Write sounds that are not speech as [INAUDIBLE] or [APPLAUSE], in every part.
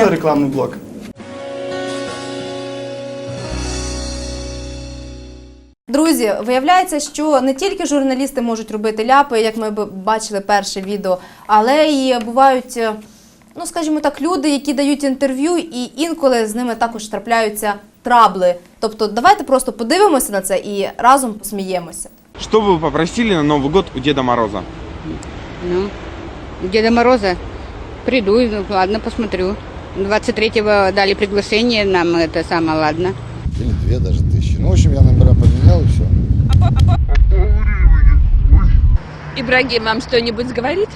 Что рекламный блок? Друзі, виявляється, що не тільки журналісти можуть робити ляпи, як ми б бачили перше відео, але і бувають, е, ну скажімо так, люди, які дають інтерв'ю, і інколи з ними також трапляються трабли. Тобто, давайте просто подивимося на це і разом посміємося. Что бы вы попросили на Новый год у Деда Мороза? Ну, у Деда Мороза приду, и, ну, ладно, посмотрю. 23-го дали приглашение нам, это самое, ладно. или две даже тысячи. Ну, в общем, я номера поменял и все. Ибрагим вам что-нибудь говорит?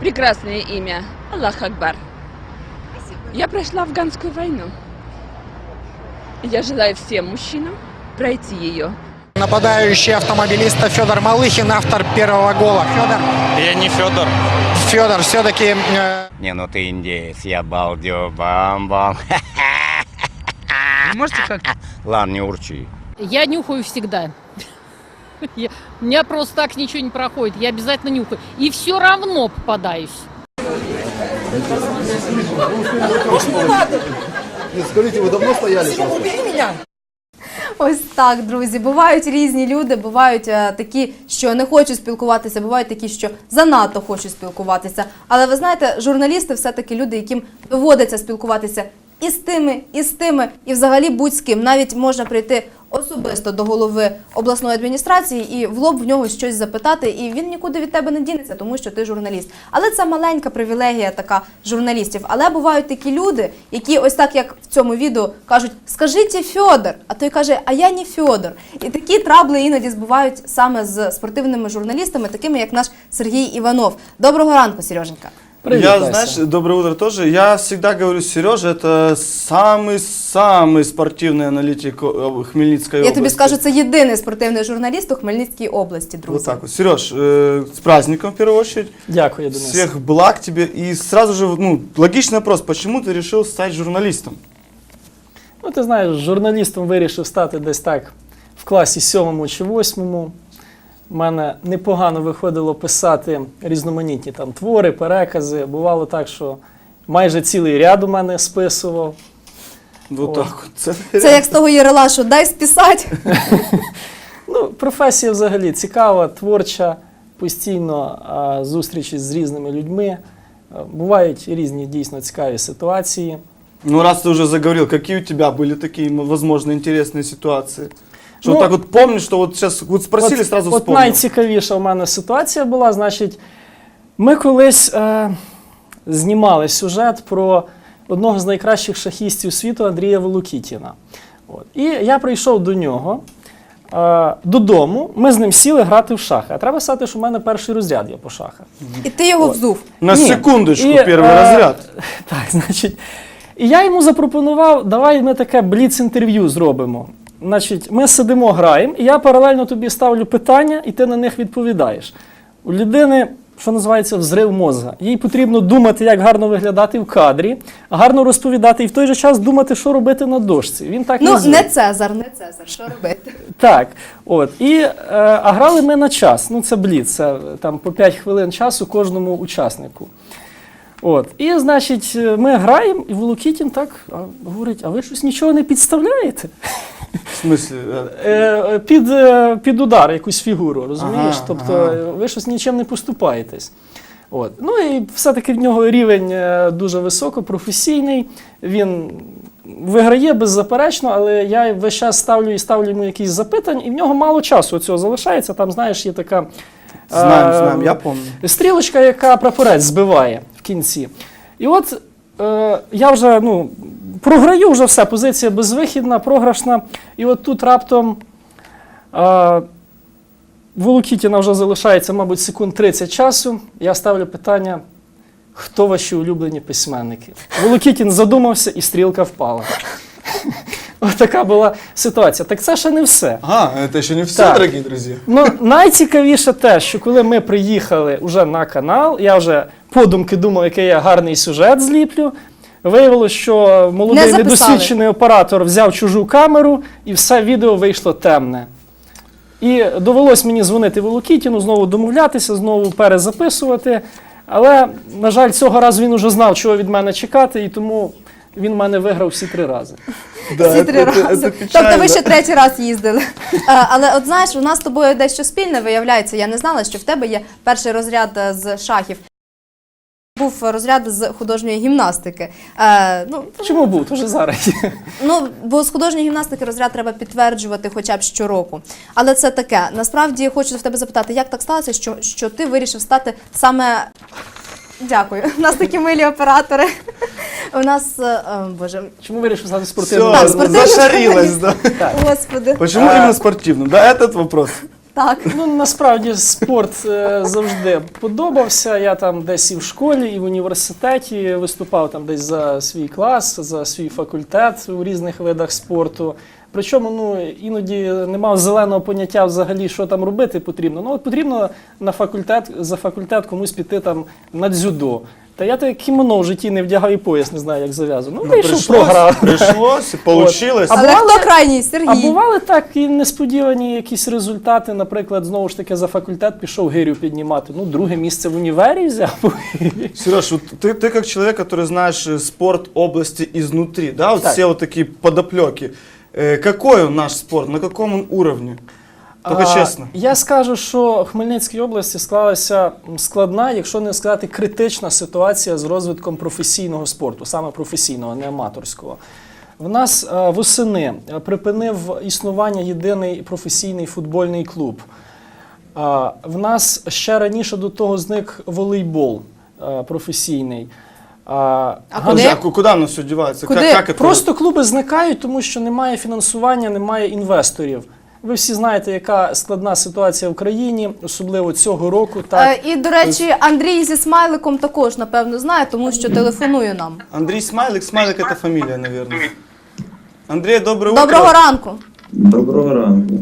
Прекрасное имя. Аллах Акбар. Я прошла афганскую войну. Я желаю всем мужчинам пройти ее. Нападающий автомобилиста Федор Малыхин, автор первого гола. Федор, Я не Федор. Федор, все-таки Не, ну ты индеец, я балдю, бам-бам. Можете как-то? Ладно, не урчи. Я нюхаю всегда. Я- у меня просто так ничего не проходит. Я обязательно нюхаю. И все равно попадаюсь. Нет, скажите, вы давно стояли просто? Ось так, друзі. Бувають різні люди, бувають е, такі, що не хочуть спілкуватися, бувають такі, що занадто хочуть спілкуватися. Але ви знаєте, журналісти все-таки люди, яким доводиться спілкуватися і з тими, і з тими, і взагалі будь з ким. Навіть можна прийти особисто до голови обласної адміністрації і в лоб в нього щось запитати, і він нікуди від тебе не дінеться, тому що ти журналіст. Але це маленька привілегія така журналістів. Але бувають такі люди, які ось так, як в цьому відео, кажуть: скажіть Фьодор, а той каже, а я не Фьодор. І такі трабли іноді збувають саме з спортивними журналістами, такими як наш Сергій Іванов. Доброго ранку, Сереженька. Я, знаешь, доброе утро тоже. Я всегда говорю, Сережа, это самый-самый спортивный аналитик э, Хмельницкой Я области. тобі скажу, це єдиний спортивний журналіст у Хмельницькій області, друзі. Вот так вот. Сереж, э, с праздником в первую очередь. Дякую, Денис. Всех благ тебе. И сразу же, ну, логичный вопрос, почему ты решил стать журналистом? Ну, ти знаєш, журналістом вирішив стати десь так в класі сьомому чи восьмому. У мене непогано виходило писати різноманітні там твори, перекази. Бувало так, що майже цілий ряд у мене списував. Вот О. так вот. Це як з того Єрела, що дай списати. [LAUGHS] Ну, професія взагалі цікава, творча, постійно а, зустрічі з різними людьми. А, Бувають різні дійсно цікаві ситуації. Ну, раз ты уже заговорил, какие у тебя были такие, м, возможно, интересные ситуации? Что Ну, так вот помнишь, что вот сейчас вот спросили, от, сразу от найцікавіша в мене ситуація була. Значить, ми колись е, знімали сюжет про одного з найкращих шахістів світу Андрія Волокітіна. От. І я прийшов до нього е, додому. Ми з ним сіли грати в шахи. А треба сказати, що в мене перший розряд є по шахах. І ти його взув. На Ні. секундочку, І, первый е, разряд. [LAUGHS] Так, значить. І я йому запропонував, давай ми таке бліц-інтерв'ю зробимо. Значить, ми сидимо, граємо, і я паралельно тобі ставлю питання, і ти на них відповідаєш. У людини, що називається, взрив мозга. Їй потрібно думати, як гарно виглядати в кадрі, гарно розповідати, і в той же час думати, що робити на дошці. Він так Ну, не Цезар, не Цезар. Що робити? Так, от. І, е, а грали ми на час. Ну, це бліц, це там по 5 хвилин часу кожному учаснику. От. І, значить, е, ми граємо, і Волокітін так а, говорить: а ви щось нічого не підставляєте? В смысле? э, Е, е, під, е, під удар якусь фігуру, розумієш? Ага, тобто ага. ви щось нічим не поступаєтесь. От. Ну і все-таки в нього рівень дуже високо, професійний. Він виграє беззаперечно, але я весь час ставлю і ставлю йому якісь запитання, і в нього мало часу цього залишається. Там, знаєш, є така. Знаем, е, знаем, я помню. Стрілочка, яка прапорець збиває в кінці. І от е, я вже ну, програю, вже все, позиція безвихідна, програшна. І от тут раптом е, Волокітіна вже залишається, мабуть, секунд 30 часу. Я ставлю питання. Хто ваші улюблені письменники? Волокітін задумався і стрілка впала. Ось така була ситуація. Так це ще не все. А, это еще не все, Так. дорогие друзья. Ну, найцікавіше те, що коли ми приїхали вже на канал, я вже подумки думав, який я гарний сюжет зліплю. Виявилося, що Не молодий записали. недосвідчений оператор взяв чужу камеру, і все відео вийшло темне. І довелось мені дзвонити Волокітіну, знову домовлятися, знову перезаписувати. Але, на жаль, цього разу він уже знав, чого від мене чекати, і тому він в мене виграв всі три рази. Да, Всі это- три это- рази. это тобто печально. ви ще третій раз їздили. Е, Але от знаєш, у нас з тобою дещо спільне виявляється. Я не знала, що в тебе є перший розряд е, з шахів. Був розряд з художньої гімнастики. Е, ну, Чому був? Тоже зараз. є. Ну, бо з художньої гімнастики розряд треба підтверджувати хоча б щороку. Але це таке. Насправді хочу в тебе запитати, як так сталося, що, що ти вирішив стати саме. Дякую. У нас такі милі оператори. У нас, е, е, боже, Чому вирішив стати Все, спортивним? Так, спортивный зашарилась, да. господи. Почему именно спортивным? Да, этот вопрос. Так. Ну, насправді спорт е, завжди подобався. Я там десь і в школі, і в університеті виступав там десь за свій клас, за свій факультет у різних видах спорту. Причому ну, іноді не мав зеленого поняття взагалі, що там робити потрібно. Ну, от потрібно на факультет, за факультет комусь піти там на дзюдо. Та я так кімоно в житті не вдягав і пояс, не знаю, як зав'язую. Ну, Ну, вийшов, пришлось, програв. пришлось, и получилось. А Але бували- хто крайній? А Сергій. бували так і несподівані якісь результати. Наприклад, знову ж таки за факультет пішов гирю піднімати. Ну, друге місце в універі взяв. [LAUGHS] Сереж, вот ты, ты как человек, который знаешь э, спорт области изнутри, да, вот Так. все вот такие подоплеки. Э, какой он наш спорт, на каком он уровне? Только А, честно. Я скажу, що в Хмельницькій області склалася складна, якщо не сказати критична ситуація з розвитком професійного спорту, саме професійного, не аматорського. В нас е, восени е, припинив існування єдиний професійний футбольний клуб. В нас ще раніше до того зник волейбол е, професійний. А, А куди? А ку- куда оно все девается? Куда? Как, как? Просто клуби зникають, тому що немає фінансування, немає інвесторів. Ви всі знаєте, яка складна ситуація в країні, особливо цього року. Так Е, І, до речі, Андрій зі смайликом також, напевно, знає, тому що телефонує нам. Андрей Смайлик, Смайлик это фамилия, наверное. Андрей, доброе утро. Доброго ранку. Доброго ранку.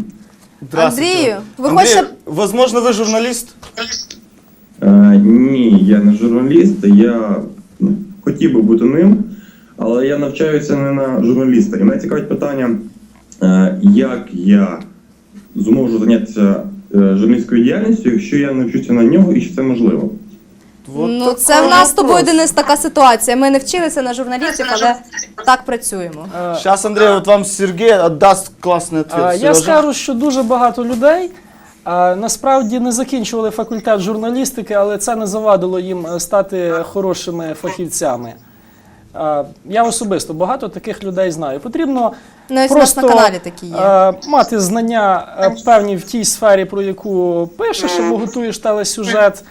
Андрію, ви Андрей, хочете- возможно, вы журналист? Е, ні, я не журналіст, я ну, хотів би бути ним, але я навчаюся не на журналіста. І мене цікавить питання, як я зможу зайнятися е, журналістською діяльністю, якщо я навчуся на нього і чи це можливо. Вот ну, це в нас з тобою. Денис, така ситуація. Ми не вчилися на журналістів, але так працюємо. е, Сейчас, Андрей, вот вам Сергей отдаст классный ответ. а, я Сережа. скажу, що дуже багато людей а, насправді не закінчували факультет журналістики, але це не завадило їм е, стати хорошими фахівцями. Я особисто багато таких людей знаю. Потрібно Навіть у нас на каналі такі є. е, мати знання е, певні в тій сфері, про яку пишеш або готуєш телесюжет.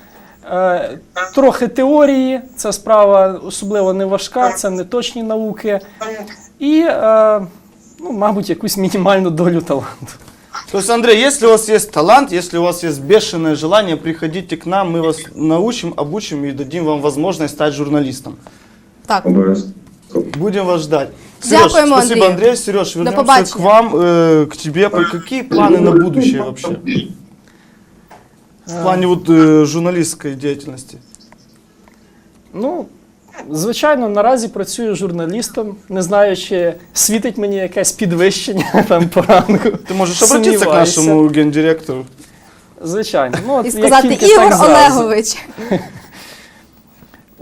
Е, Трохи теорії, це справа особливо не важка, це не точні науки. І, ну, мабуть, якусь мінімальну долю таланту. То есть, Андрей, если у вас есть талант, если у вас есть бешеное желание, приходите к нам, мы вас научим, обучим и дадим вам возможность стать журналистом. Так. Обов'язково. Будем вас ждать. Дякуємо, спасибо, Андрію. Андрей. Сереж, вернемся побачення. к вам, э, к тебе. Какие планы на будущее вообще? В плане вот э, журналистской деятельности. Ну, звичайно, наразі працюю журналістом, не знаю, чи світить мені якесь підвищення [LAUGHS] там по рангу. Ты можешь обратиться к Сомневаюся. нашему гендиректору. Звичайно. Ну, от І як сказати тільки Ігор так зразу. Олегович. [LAUGHS]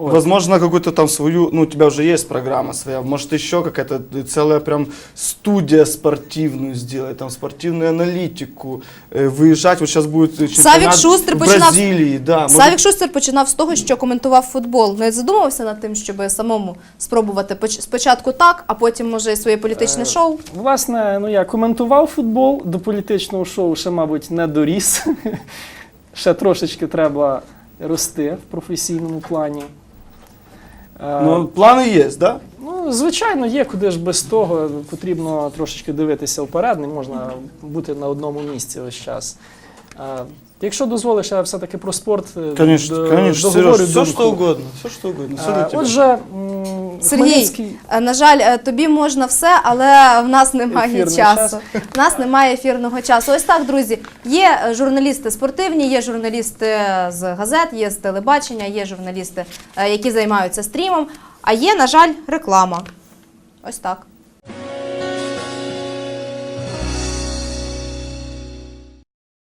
От. Возможно, какую-то там свою, ну, у тебя уже есть программа своя, может, еще какая-то целая прям студия спортивную сделать, там, спортивную аналитику, э, выезжать, вот сейчас будет э, чемпионат Шустер в починав- Бразилии, да. может, Савік Шустер починав з того, що коментував футбол. Не задумувався над тим, щоб самому спробувати Поч- спочатку так, а потім може і своє політичне шоу. Власне, ну я коментував футбол до політичного шоу, ще, мабуть, не доріс. [LAUGHS] ще трошечки треба рости в професійному плані. Е, плани є, так? да? Ну, звичайно, є, куди ж без того. Потрібно трошечки дивитися вперед, не можна бути на одному місці весь час. Е, Якщо дозволиш, я все-таки про спорт е, Конечно, конечно, договорю Сереж, все що угодно, все що угодно, все для Е, тебя. Отже, Сергій, е, на жаль, е, тобі можна все, але в нас немає Ефірний часу. В нас немає ефірного часу. Ось так, друзі. Є журналісти спортивні, є журналісти з газет, є з телебачення, є журналісти, е, які займаються стрімом. А є, на жаль, реклама. Ось так.